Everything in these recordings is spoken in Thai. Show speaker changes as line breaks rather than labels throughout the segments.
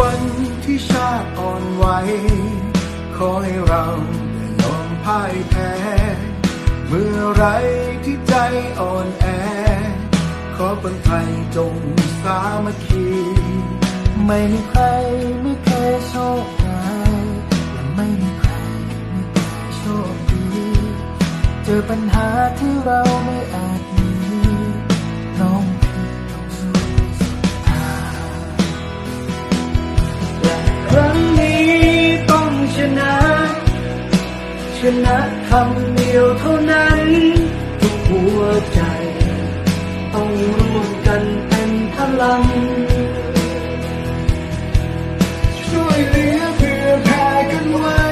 วันที่ชาติอ่อนไหว ขอให้เราได้ยอมพ่ายแพ้ เมื่อไรที่ใจอ่อนแอ ขอคนไทยจงสามัคคี
ไม่มีใครไม่เคยโชคร้ายและไม่มีใครไม่เคยโชคดี เจอปัญหาที่เราไม่อาจ นะ
คำเดียวเท่านั้นทุกหัวใจ ต้องร่วมกันเป็นพลัง ช่วยเหลือเพื่อแผ่กันไว้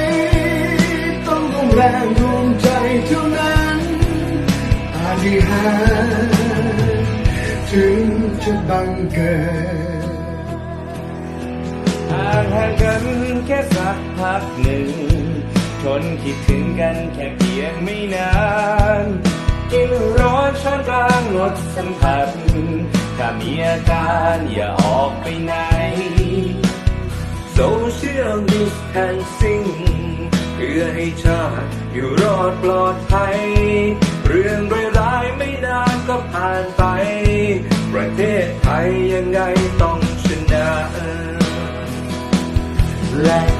ต้องร่วมแรงรวมใจเท่านั้นอาฏิหาถึงจะบังเกิด
ห่างห่างกันแค่สักพักหนึ่ง ทนคิดถึงกันแค่เพียงไม่นาน กินร้อนช้อนกลางลดสัมผัสถ้ามีอาการอย่าออกไปไหน Social distancing เพื่อให้ชาติอยู่รอดปลอดภัย เรื่องร้ายๆไม่นานก็ผ่านไป ประเทศไทยยังไงต้องชนะ
และ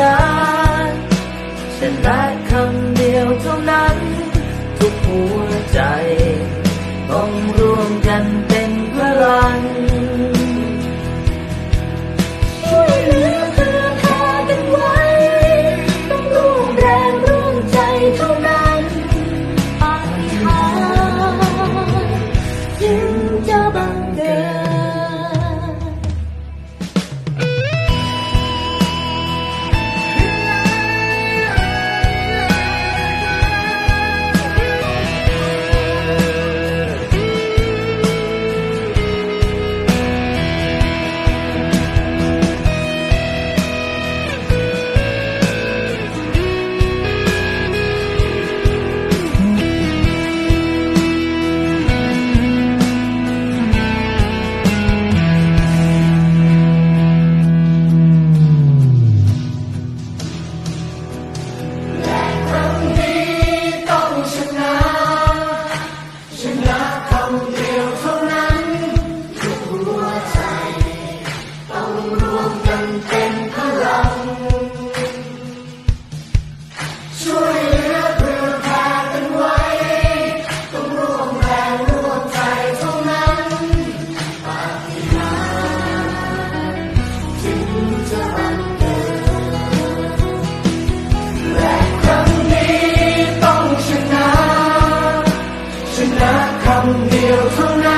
ชนฉันะคำเดียวเท่านั้น ทุกหัวใจ ต้องร่วมกัน Hallelujah. come here tonight.